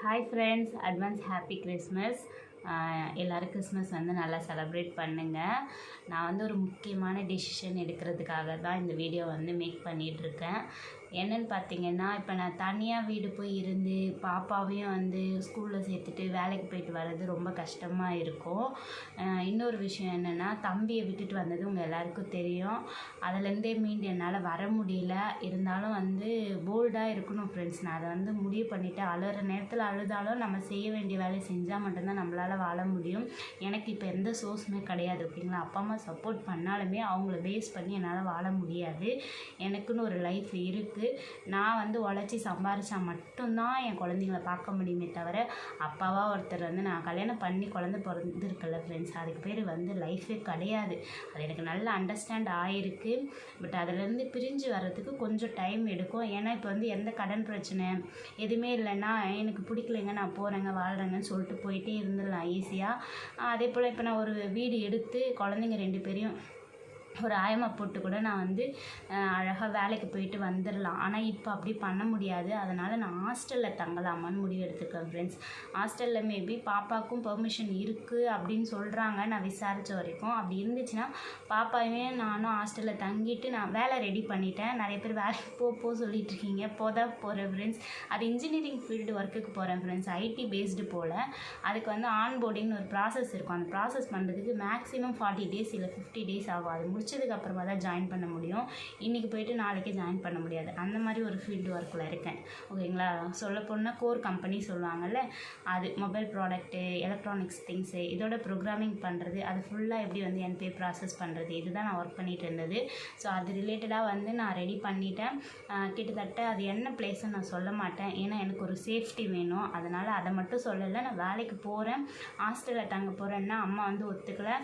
Hi friends advance happy Christmas எல்லோரும் Christmas வந்து நல்லா செலப்ரேட் பண்ணுங்கள் நான் வந்து ஒரு முக்கியமான டெசிஷன் எடுக்கிறதுக்காக தான் இந்த வீடியோ வந்து மேக் பண்ணிகிட்ருக்கேன் என்னன்னு பார்த்தீங்கன்னா இப்போ நான் தனியாக வீடு போய் இருந்து பாப்பாவையும் வந்து ஸ்கூலில் சேர்த்துட்டு வேலைக்கு போயிட்டு வர்றது ரொம்ப கஷ்டமாக இருக்கும். இன்னொரு விஷயம் என்னென்னா தம்பியை விட்டுட்டு வந்தது உங்கள் எல்லாருக்கும் தெரியும். அதுலேருந்தே மீண்டு என்னால் வர முடியல. இருந்தாலும் வந்து போல்டாக இருக்கணும் ஃப்ரெண்ட்ஸ் நான் அதை வந்து முடிவு பண்ணிவிட்டேன் அழுகிற நேரத்தில் அழுதாலும் நம்ம செய்ய வேண்டிய வேலையை செஞ்சால் மட்டும்தான் நம்மளால் வாழ முடியும். எனக்கு இப்போ எந்த சோர்ஸுமே கிடையாது ஓகேங்களா? அப்பா அம்மா சப்போர்ட் பண்ணாலுமே அவங்கள பேஸ் பண்ணி என்னால் வாழ முடியாது. எனக்குன்னு ஒரு லைஃப் இருக்குது நான் வந்து உழைச்சி சம்பாரிச்சா மட்டும்தான் என் குழந்தைங்கள பார்க்க முடியுமே தவிர அப்பாவா ஒருத்தர் வந்து நான் கல்யாணம் பண்ணி குழந்தை பிறந்திருக்கல ஃப்ரெண்ட்ஸ் அதுக்கு பேர் வந்து லைஃபே கிடையாது. அது எனக்கு நல்லா அண்டர்ஸ்டாண்ட் ஆகிருக்கு பட் அதுலேருந்து பிரிஞ்சு வர்றதுக்கு கொஞ்சம் டைம் எடுக்கும். ஏன்னா இப்போ வந்து எந்த கடன் பிரச்சனை எதுவுமே இல்லைன்னா எனக்கு பிடிக்கலைங்க நான் போகிறேங்க வாழ்கிறேங்கன்னு சொல்லிட்டு போயிட்டே இருந்துடலாம் ஈஸியாக அதே போல் இப்போ நான் ஒரு வீடு எடுத்து குழந்தைங்க ரெண்டு பேரையும் ஒரு ஆயமா போட்டு கூட நான் வந்து அழகாக வேலைக்கு போயிட்டு வந்துடலாம் ஆனால் இப்போ அப்படி பண்ண முடியாது. அதனால் நான் ஹாஸ்டலில் தங்கலாமான்னு முடிவு எடுத்துருக்கேன் ஃப்ரெண்ட்ஸ் ஹாஸ்டலில் மேபி பாப்பாவுக்கும் பெர்மிஷன் இருக்குது அப்படின்னு சொல்கிறாங்க நான் விசாரித்த வரைக்கும். அப்படி இருந்துச்சுன்னா பாப்பாவே நானும் ஹாஸ்டலில் தங்கிட்டு நான் வேலை ரெடி பண்ணிட்டேன். நிறைய பேர் வேலைக்கு போ போ சொல்லிட்டு இருக்கீங்க. போதா போகிறேன் ஃப்ரெண்ட்ஸ் அது இன்ஜினியரிங் ஃபீல்டு ஒர்க்குக்கு போகிறேன் ஃப்ரெண்ட்ஸ் ஐடி பேஸ்டு போல். அதுக்கு வந்து ஆன் போர்டிங்னு ஒரு ப்ராசஸ் இருக்கும். அந்த ப்ராசஸ் பண்ணுறதுக்கு மேக்ஸிமம் ஃபார்ட்டி டேஸ் இல்லை ஃபிஃப்டி டேஸ் ஆகும். அது முடிச்சு அப்புறமா தான் ஜாயின் பண்ண முடியும். இன்றைக்கி போயிட்டு நாளைக்கே ஜாயின் பண்ண முடியாது. அந்த மாதிரி ஒரு ஃபீல்டு ஒர்க்கில் இருக்கேன். ஓகேங்களா சொல்ல போனால் கோர் கம்பெனி சொல்லுவாங்கல்ல அது மொபைல் ப்ராடக்ட்டு எலக்ட்ரானிக்ஸ் திங்ஸு இதோட ப்ரோக்ராமிங் பண்ணுறது அது ஃபுல்லாக எப்படி வந்து என்பே ப்ராசஸ் பண்ணுறது இதுதான் நான் ஒர்க் பண்ணிகிட்டு இருந்தது. ஸோ அது ரிலேட்டடாக வந்து நான் ரெடி பண்ணிட்டேன். கிட்டத்தட்ட அது என்ன பிளேஸ்ன்னு நான் சொல்ல மாட்டேன். ஏன்னா எனக்கு ஒரு சேஃப்டி வேணும். அதனால் அதை மட்டும் சொல்லலை. நான் வேலைக்கு போகிறேன் ஹாஸ்டலில் தங்க போகிறேன்னா அம்மா வந்து ஒத்துக்கலை.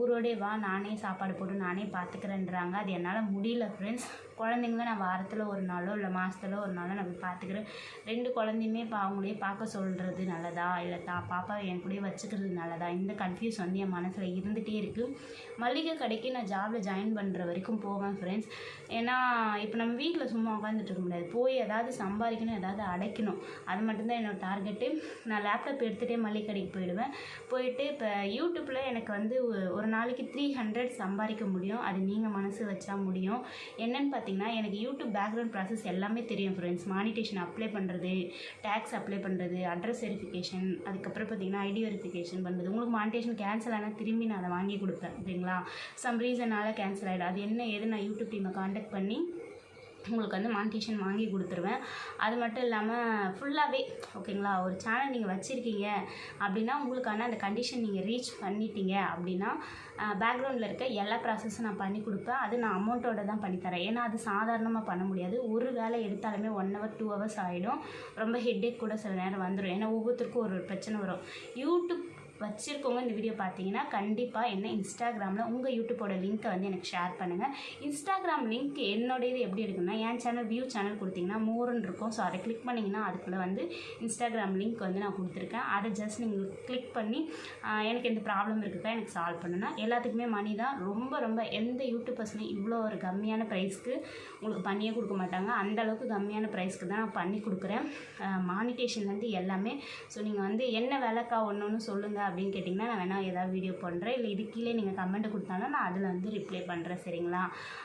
ஊரோடே வா நானே சாப்பாடு போட்டு நான் நானே பார்த்துக்கிறேன்றாங்க அது என்னால் முடியல ஃப்ரெண்ட்ஸ் குழந்தைங்கள நான் வாரத்தில் ஒரு நாளோ இல்லை மாதத்துல ஒரு நாளோ நான் போய் பார்த்துக்கிறேன் ரெண்டு குழந்தையுமே இப்போ அவங்களே பார்க்க சொல்கிறது நல்லதா? இல்லை தா பாப்பாவை என் கூடயே வச்சுக்கிறது நல்லதா? இந்த கன்ஃபியூஸ் வந்து என் மனசில் இருந்துகிட்டே இருக்குது மளிகை கடைக்கு நான் ஜாபில் ஜாயின் பண்ணுற வரைக்கும் போவேன் ஃப்ரெண்ட்ஸ் ஏன்னா இப்போ நம்ம வீட்டில் சும்மா உட்காந்துட்டு இருக்க முடியாது. போய் ஏதாவது சம்பாதிக்கணும் ஏதாவது அடைக்கணும். அது மட்டும்தான் என்னோட டார்கெட்டு நான் லேப்டாப் எடுத்துகிட்டே மளிகை கடைக்கு போயிடுவேன். போயிட்டு இப்போ யூடியூப்பில் எனக்கு வந்து ஒரு நாளைக்கு த்ரீ ஹண்ட்ரட் சம்பாதிக்க முடியும். அது நீங்கள் மனசு வச்சா முடியும். என்னன்னு பார்த்தீங்கன்னா எனக்கு யூடியூப் பேக்ரவுண்ட் ப்ராசஸ் எல்லாமே தெரியும் ஃப்ரெண்ட்ஸ் மானிட்டேஷன் அப்ளை பண்ணுறது டேக்ஸ் அப்ளை பண்ணுறது அட்ரஸ் வெரிஃபிகேஷன் அதுக்கப்புறம் பார்த்தீங்கன்னா ஐடி வெரிஃபிகேஷன் பண்ணுறது உங்களுக்கு மானிட்டேஷன் கேன்சல் ஆனால் திரும்பி நான் அதை வாங்கி கொடுப்பேன் ஓகேங்களா சம் ரீசனால் கேன்சல் ஆகிடும் அது என்ன ஏது நான் யூடியூப் டீமை காண்டாக்ட் பண்ணி உங்களுக்கு வந்து மானிட்டேஷன் வாங்கி கொடுத்துருவேன். அது மட்டும் இல்லாமல் ஃபுல்லாகவே ஓகேங்களா ஒரு சேனல் நீங்கள் வச்சுருக்கீங்க அப்படின்னா உங்களுக்கான அந்த கண்டிஷன் நீங்கள் ரீச் பண்ணிட்டீங்க அப்படின்னா பேக்ரவுண்டில் இருக்க எல்லா ப்ராசஸும் நான் பண்ணி கொடுப்பேன். அது நான் அமௌண்ட்டோட தான் பண்ணித்தரேன் ஏன்னா அது சாதாரணமாக பண்ண முடியாது. ஒரு வேலை எடுத்தாலுமே ஒன் ஹவர் டூ ஹவர்ஸ் ஆகிடும் ரொம்ப ஹெட்டேக் கூட சில நேரம் வந்துடும் ஏன்னா ஒவ்வொருத்தருக்கும் ஒரு ஒரு பிரச்சனை வரும். யூடியூப் வச்சுருக்கவங்க இந்த வீடியோ பார்த்தீங்கன்னா கண்டிப்பாக என்ன இன்ஸ்டாகிராமில் உங்கள் யூடியூப்போட லிங்க்கை வந்து எனக்கு ஷேர் பண்ணுங்கள் இன்ஸ்டாகிராம் லிங்க் என்னோடது எப்படி இருக்குன்னா என் சேனல் வியூ சேனல் கொடுத்தீங்கன்னா மோர்னு இருக்கும். ஸோ அதை கிளிக் பண்ணிங்கன்னா அதுக்குள்ளே வந்து இன்ஸ்டாகிராம் லிங்க் வந்து நான் கொடுத்துருக்கேன். அதை ஜஸ்ட் நீங்கள் கிளிக் பண்ணி எனக்கு எந்த ப்ராப்ளம் இருக்குதா எனக்கு சால்வ் பண்ணுன்னா எல்லாத்துக்குமே மணி தான். ரொம்ப ரொம்ப எந்த யூடியூபர்ஸ்லையும் இவ்வளோ ஒரு கம்மியான ப்ரைஸ்க்கு உங்களுக்கு பண்ணியே கொடுக்க மாட்டாங்க. அந்த அளவுக்கு கம்மியான ப்ரைஸ்க்கு தான் நான் பண்ணி கொடுக்குறேன். மானிட்டேஷன்லேருந்து எல்லாமே. ஸோ நீங்கள் வந்து என்ன விலைக்கா ஒன்று ஒன்று சொல்லுங்கள் அப்படின்னு கேட்டிங்கன்னா நான் வேணால் ஏதாவது வீடியோ பண்ணுறேன் இல்லை இது கீழே நீங்கள் கமெண்ட் கொடுத்தாலும் நான் அதில் வந்து ரிப்ளை பண்ணுறேன் சரிங்களா?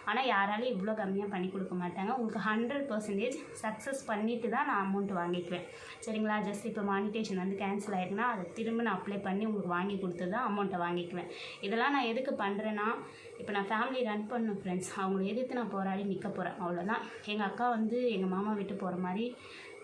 ஆனால் யாராலையும் இவ்வளோ கம்மியாக பண்ணி கொடுக்க மாட்டாங்க. உங்களுக்கு ஹண்ட்ரட் பர்சன்டேஜ் சக்ஸஸ் பண்ணிவிட்டு தான் நான் அமௌண்ட் வாங்கிக்குவேன். சரிங்களா? ஜஸ்ட் இப்போ மானிட்டேஷன் வந்து கேன்சல் ஆயிருக்குன்னா அதை திரும்ப நான் அப்ளை பண்ணி உங்களுக்கு வாங்கி கொடுத்து தான் அமௌண்ட்டை வாங்கிக்குவேன். இதெல்லாம் நான் எதுக்கு பண்ணுறேன்னா இப்போ நான் ஃபேமிலி ரன் பண்ணும் ஃப்ரெண்ட்ஸ் அவங்கள எதிர்த்து நான் போராடி நிற்க போகிறேன் அவ்வளோதான் எங்கள் அக்கா வந்து எங்கள் மாமா விட்டு போகிற மாதிரி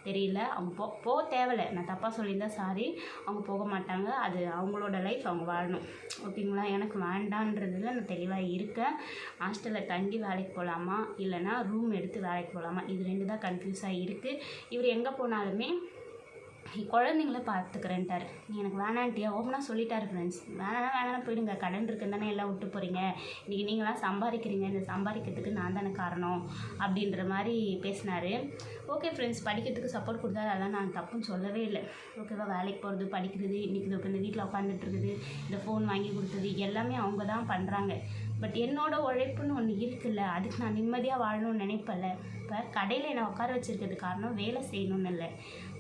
தெரியல. அவங்க போ போக தேவையில்லை. நான் தப்பாக சொல்லியிருந்தேன் சாரி அவங்க போக மாட்டாங்க. அது அவங்களோட லைஃப் அவங்க வாழணும். ஓகேங்களா? எனக்கு வேண்டான்றதுல நான் தெளிவாக இருக்கேன். ஹாஸ்டலில் தங்கி வேலைக்கு போகலாமா இல்லைனா ரூம் எடுத்து வேலைக்கு போகலாமா இது ரெண்டு தான் கன்ஃபியூஸாக இருக்குது இவர் எங்கே போனாலுமே குழந்தைங்கள பார்த்துக்கிறேன்ட்டார். நீ எனக்கு வேணான்ட்டியா? ஓப்பனாக சொல்லிட்டாரு ஃப்ரெண்ட்ஸ் வேணாம் வேணாம் போயிடுங்க. கடன் இருக்குன்னு தானே எல்லாம் விட்டு போகிறீங்க இன்றைக்கி நீங்களாம் சம்பாதிக்கிறீங்க. இந்த சம்பாதிக்கிறதுக்கு நான் தானே காரணம் அப்படின்ற மாதிரி பேசினார். ஓகே ஃப்ரெண்ட்ஸ் படிக்கிறதுக்கு சப்போர்ட் கொடுத்தாரு. அதெல்லாம் நான் தப்புன்னு சொல்லவே இல்லை. ஓகேவா வேலைக்கு போகிறது படிக்கிறது இன்றைக்கி இப்போ இந்த வீட்டில் உட்காந்துட்டுருக்குது இந்த ஃபோன் வாங்கி கொடுத்தது எல்லாமே அவங்க தான் பண்ணுறாங்க பட் என்னோடய உழைப்புன்னு ஒன்று இருக்குல்ல அதுக்கு நான் நிம்மதியாக வாழணும்னு நினைப்பல இப்போ கடையில் என்னை உட்கார வச்சுருக்கிறது காரணம் வேலை செய்யணும்னு இல்லை.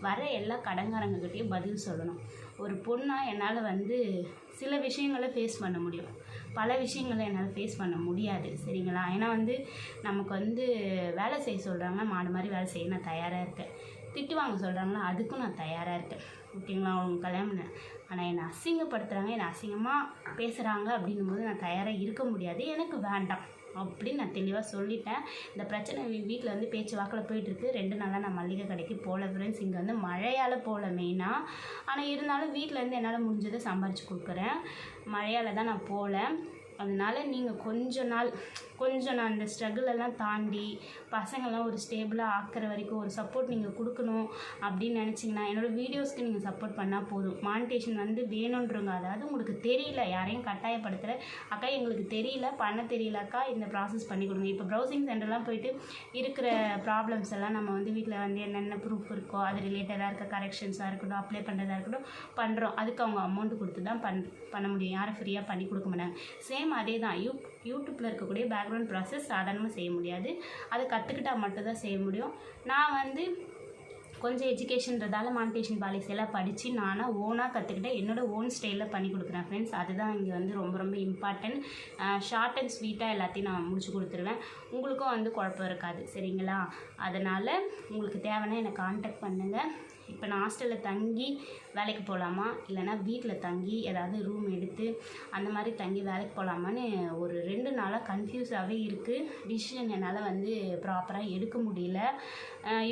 வர எல்லா கடங்காரங்கக்கிட்டேயும் பதில் சொல்லணும். ஒரு பொண்ணாக என்னால் வந்து சில விஷயங்களை ஃபேஸ் பண்ண முடியும். பல விஷயங்களை என்னால் ஃபேஸ் பண்ண முடியாது சரிங்களா? ஏன்னா வந்து நமக்கு வந்து வேலை செய்ய சொல்கிறாங்க மாடு மாதிரி வேலை செய்ய நான் தயாராக இருக்கேன். திட்டு வாங்க சொல்கிறாங்களா அதுக்கும் நான் தயாராக இருக்கேன். ஓகேங்களா? அவங்க கல்யாணம் ஆனால் என்னை அசிங்கப்படுத்துகிறாங்க என்னை அசிங்கமாக பேசுகிறாங்க அப்படின்னும் போது நான் தயாராக இருக்க முடியாது. எனக்கு வேண்டாம் அப்படின்னு நான் தெளிவாக சொல்லிட்டேன். இந்த பிரச்சனை வீட்டில் வந்து பேச்சு வாக்கில் போயிட்டுருக்கு. ரெண்டு நாளாக நான் மல்லிகை கடைக்கு போகல ஃப்ரெண்ட்ஸ் இங்கே வந்து மழையால் போகல மெயினாக ஆனால் இருந்தாலும் வீட்டிலேருந்து என்னால் முடிஞ்சதை சம்பாரித்து கொடுக்குறேன். மழையால் தான் நான் போகல அதனால் நீங்கள் கொஞ்ச நாள் கொஞ்சம் நான் அந்த ஸ்ட்ரகிளெல்லாம் தாண்டி பசங்கள்லாம் ஒரு ஸ்டேபிளாக ஆக்கிற வரைக்கும் ஒரு சப்போர்ட் நீங்கள் கொடுக்கணும் அப்படின்னு நினச்சிங்கன்னா என்னோடய வீடியோஸ்க்கு நீங்கள் சப்போர்ட் பண்ணால் போதும். மானிட்டேஷன் வந்து வேணுன்றவங்க அதாவது உங்களுக்கு தெரியல யாரையும் கட்டாயப்படுத்தலை. அக்கா எங்களுக்கு தெரியல பண்ண தெரியலக்கா இந்த ப்ராசஸ் பண்ணி கொடுங்க. இப்போ ப்ரௌசிங் சென்டர்லாம் போயிட்டு இருக்கிற ப்ராப்ளம்ஸ் எல்லாம் நம்ம வந்து வீட்டில் வந்து என்னென்ன ப்ரூஃப் இருக்கோ அது ரிலேட்டடாக இருக்க கரெக்ஷன்ஸாக இருக்கட்டும் அப்ளை பண்ணுறதா இருக்கட்டும் பண்ணுறோம் அதுக்கு அவங்க அமௌண்ட் கொடுத்து தான் பண் பண்ண முடியும். யாரும் ஃப்ரீயாக பண்ணி கொடுக்க மாட்டாங்க. சேம் அதே தான் யூ யூடியூப்பில் இருக்கக்கூடிய பேக்ரவுண்ட் ப்ராசஸ் சாதாரணமாக செய்ய முடியாது. அதை கற்றுக்கிட்டா மட்டும்தான் செய்ய முடியும். நான் வந்து கொஞ்சம் எஜுகேஷன்றதால மானிட்டேஷன் பாலிசி எல்லாம் படித்து நானாக ஓனாக கற்றுக்கிட்டேன் என்னோட ஓன் ஸ்டைலில் பண்ணி கொடுக்குறேன் ஃப்ரெண்ட்ஸ் அதுதான் இங்கே வந்து ரொம்ப ரொம்ப இம்பார்ட்டன்ட் ஷார்ட் அண்ட் ஸ்வீட்டாக எல்லாத்தையும் நான் முடிச்சு கொடுத்துருவேன். உங்களுக்கும் வந்து குழப்பம் இருக்காது. சரிங்களா? அதனால் உங்களுக்கு தேவைன்னா என்னை காண்டாக்ட் பண்ணுங்கள் இப்போ நான் ஹாஸ்டலில் தங்கி வேலைக்கு போகலாமா இல்லைன்னா வீட்டில் தங்கி ஏதாவது ரூம் எடுத்து அந்த மாதிரி தங்கி வேலைக்கு போகலாமான்னு ஒரு ரெண்டு நாளாக கன்ஃபியூஸாகவே இருக்குது டிசிஷன் என்னால் வந்து ப்ராப்பராக எடுக்க முடியல.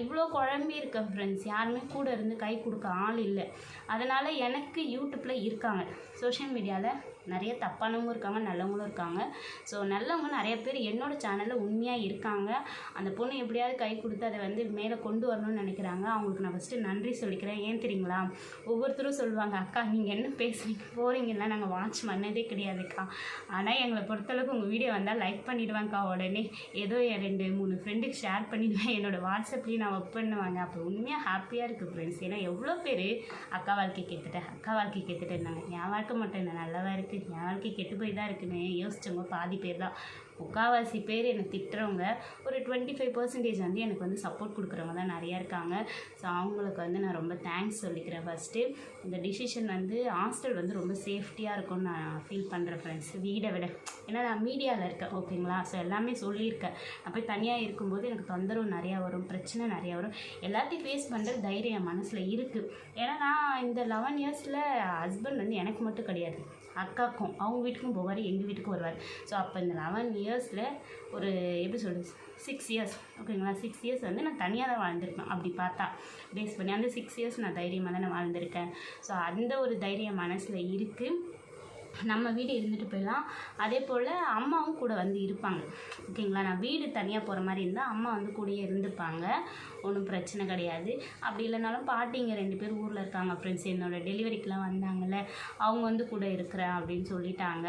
இவ்வளோ குழம்பி இருக்கேன் ஃப்ரெண்ட்ஸ் யாருமே கூட இருந்து கை கொடுக்க ஆள் இல்லை. அதனால் எனக்கு யூடியூப்பில் இருக்காங்க. சோஷியல் மீடியாவில் நிறைய தப்பானவங்களும் இருக்காங்க நல்லவங்களும் இருக்காங்க. ஸோ நல்லவங்க நிறைய பேர் என்னோடய சேனலில் உண்மையாக இருக்காங்க. அந்த பொண்ணு எப்படியாவது கை கொடுத்து அதை வந்து மேலே கொண்டு வரணும்னு நினைக்கிறாங்க. அவங்களுக்கு நான் ஃபஸ்ட்டு நன்றி சொல்லிக்கிறேன். ஏன் தெரியுங்களா? ஒவ்வொருத்தரும் சொல்லுவாங்க அக்கா நீங்கள் என்ன பேசுகிறீங்க போகிறீங்களா நாங்கள் வாட்ச் பண்ணதே கிடையாதுக்கா. ஆனால் எங்களை பொறுத்தளவுக்கு உங்கள் வீடியோ வந்தால் லைக் பண்ணிடுவேங்க்கா உடனே. ஏதோ என் ரெண்டு மூணு ஃப்ரெண்டுக்கு ஷேர் பண்ணிடுவேன். என்னோடய வாட்ஸ்அப்லேயும் நான் ஒர்க் பண்ணுவாங்க. அப்போ உண்மையாக ஹாப்பியாக இருக்குது ஃப்ரெண்ட்ஸ் ஏன்னா எவ்வளோ பேர் அக்கா வாழ்க்கை கெத்துட்டேன் அக்கா வாழ்க்கை கெத்துட்டேன்னாங்க என் வாழ்க்கை மட்டும் என்ன நல்லாவாக இருக்குது என் வாழ்க்கை கெட்டு போய் தான் இருக்குன்னு யோசித்தவங்க பாதி பேர் தான். முக்கால்வாசி பேர் என்னை திட்டுறவங்க ஒரு டுவெண்ட்டி ஃபைவ் பர்சன்டேஜ் வந்து எனக்கு வந்து சப்போர்ட் கொடுக்குறவங்க தான் நிறையா இருக்காங்க. ஸோ அவங்களுக்கு வந்து நான் ரொம்ப தேங்க்ஸ் சொல்லிக்கிறேன் ஃபஸ்ட்டு இந்த டிசிஷன் வந்து ஹாஸ்டல் வந்து ரொம்ப சேஃப்டியாக இருக்கும்னு நான் ஃபீல் பண்ணுறேன் ஃப்ரெண்ட்ஸ் வீடை விட. ஏன்னா நான் மீடியாவில் இருக்கேன் ஓகேங்களா ஸோ எல்லாமே சொல்லியிருக்கேன். நான் போய் தனியாக இருக்கும்போது எனக்கு தொந்தரவு நிறையா வரும் பிரச்சனை நிறையா வரும். எல்லாத்தையும் ஃபேஸ் பண்ணுற தைரியம் என் மனசில் இருக்குது ஏன்னா நான் இந்த லெவன் இயர்ஸில் ஹஸ்பண்ட் வந்து எனக்கு மட்டும் கிடையாது. அக்காக்கும் அவங்க வீட்டுக்கும் போவார் எங்கள் வீட்டுக்கும் வருவார். ஸோ அப்போ இந்த லெவன் இயர்ஸில் ஒரு எப்படி சொல்கிறது சிக்ஸ் இயர்ஸ் ஓகேங்களா சிக்ஸ் இயர்ஸ் வந்து நான் தனியாக தான் வாழ்ந்திருப்பேன் அப்படி பார்த்தா பேஸ் பண்ணி அந்த சிக்ஸ் இயர்ஸ் நான் தைரியமாக தான் நான் வாழ்ந்திருக்கேன். ஸோ அந்த ஒரு தைரியம் மனசில் இருக்குது நம்ம வீடு இருந்துட்டு போயிடலாம். அதே போல் அம்மாவும் கூட வந்து இருப்பாங்க. ஓகேங்களா? நான் வீடு தனியாக போகிற மாதிரி இருந்தால் அம்மா வந்து கூடயே இருந்துப்பாங்க. ஒன்றும் பிரச்சனை கிடையாது. அப்படி இல்லைனாலும் பாட்டிங்க ரெண்டு பேர் ஊரில் இருக்காங்க ஃப்ரெண்ட்ஸ் என்னோடய டெலிவரிக்கெலாம் வந்தாங்கல்ல அவங்க வந்து கூட இருக்கிறேன் அப்படின்னு சொல்லிட்டாங்க.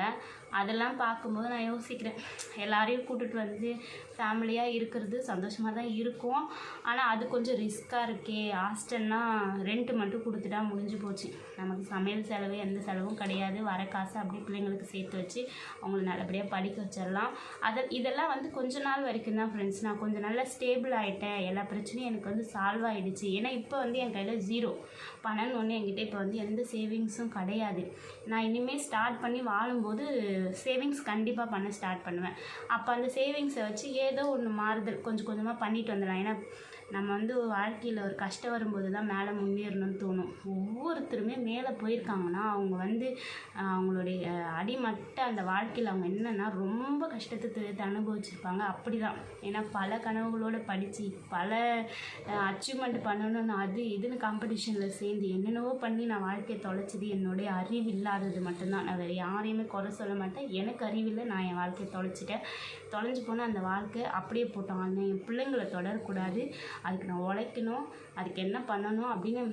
அதெல்லாம் பார்க்கும்போது நான் யோசிக்கிறேன். எல்லாரையும் கூட்டிகிட்டு வந்து ஃபேமிலியாக இருக்கிறது சந்தோஷமாக தான் இருக்கும். ஆனால் அது கொஞ்சம் ரிஸ்க்காக இருக்கே. ஹாஸ்டல்னால் ரெண்ட் மட்டும் கொடுத்துட்டா முடிஞ்சு போச்சு. நமக்கு சமையல் செலவு எந்த செலவும் கிடையாது. வர காசு அப்படியே பிள்ளைங்களுக்கு சேர்த்து வச்சு அவங்கள நல்லபடியாக படிக்க வச்சிடலாம். அதை இதெல்லாம் வந்து கொஞ்ச நாள் வரைக்கும் தான் ஃப்ரெண்ட்ஸ் நான் கொஞ்சம் நல்லா ஸ்டேபிள் ஆகிட்டேன் எல்லா பிரச்சனையும் எனக்கு வந்து சால்வ் ஆகிடுச்சு ஏன்னா இப்போ வந்து என் கையில் ஜீரோ பணம்னு ஒன்று என்கிட்ட இப்போ வந்து எந்த சேவிங்ஸும் கிடையாது. நான் இனிமேல் ஸ்டார்ட் பண்ணி வாழும்போது சேவிங்ஸ் கண்டிப்பாக பண்ண ஸ்டார்ட் பண்ணுவேன். அப்போ அந்த சேவிங்ஸை வச்சு ஏதோ ஒன்று மாறுதல் கொஞ்சம் கொஞ்சமாக பண்ணிட்டு வந்துடலாம். ஏன்னா நம்ம வந்து வாழ்க்கையில் ஒரு கஷ்டம் வரும்போது தான் மேலே முன்னேறணும்னு தோணும். ஒவ்வொருத்தருமே மேலே போயிருக்காங்கன்னா அவங்க வந்து அவங்களுடைய அடிமட்ட அந்த வாழ்க்கையில் அவங்க என்னென்னா ரொம்ப கஷ்டத்தை அனுபவிச்சிருப்பாங்க. அப்படி தான் ஏன்னா பல கனவுகளோடு படித்து பல அச்சீவ்மெண்ட் பண்ணணும்னு அது இதுன்னு காம்படிஷனில் சேர்ந்து என்னென்னவோ பண்ணி நான் வாழ்க்கையை தொலைச்சது என்னுடைய அறிவு இல்லாதது மட்டும்தான். நான் வேறு யாரையுமே குறை சொல்ல மாட்டேன். எனக்கு அறிவில்லை நான் என் வாழ்க்கையை தொலைச்சிட்டேன். தொலைஞ்சு போனால் அந்த வாழ்க்கை அப்படியே போட்டோம். ஆனால் என் பிள்ளைங்களை தொடரக்கூடாது. அதுக்கு நான் உழைக்கணும் அதுக்கு என்ன பண்ணணும் அப்படின்னு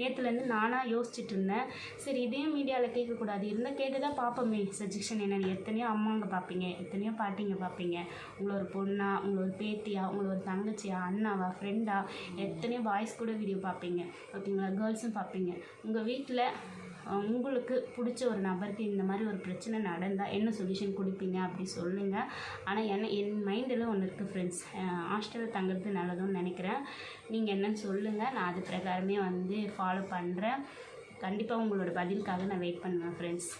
நேற்றுலேருந்து நானாக யோசிச்சுட்டு இருந்தேன். சரி இதையும் மீடியாவில் கேட்கக்கூடாது. இருந்தால் கேட்டு தான் பார்ப்போமே சஜஷன் என்னென்னு எத்தனையோ அம்மாங்க பார்ப்பீங்க. எத்தனையோ பாட்டிங்க பார்ப்பீங்க. உங்களை ஒரு பொண்ணா உங்களை ஒரு பேத்தியா உங்களை ஒரு தங்கச்சியா அண்ணாவா ஃப்ரெண்டா எத்தனையோ பாய்ஸ் கூட வீடியோ பார்ப்பீங்க. ஓகேங்களா? கேர்ள்ஸும் பார்ப்பீங்க. உங்கள் வீட்டில் உங்களுக்கு பிடிச்ச ஒரு நபருக்கு இந்த மாதிரி ஒரு பிரச்சனை நடந்தால் என்ன சொல்யூஷன் கொடுப்பீங்க அப்படி சொல்லுங்கள் ஆனால் என்ன என் மைண்டில் ஒன்று இருக்குது ஃப்ரெண்ட்ஸ் ஹாஸ்டலில் தங்குறது நல்லதுன்னு நினைக்கிறேன். நீங்கள் என்னன்னு சொல்லுங்கள் நான் அது பிரகாரமே வந்து ஃபாலோ பண்ணுறேன் கண்டிப்பாக உங்களோட பதிலுக்காக நான் வெயிட் பண்ணுவேன் ஃப்ரெண்ட்ஸ்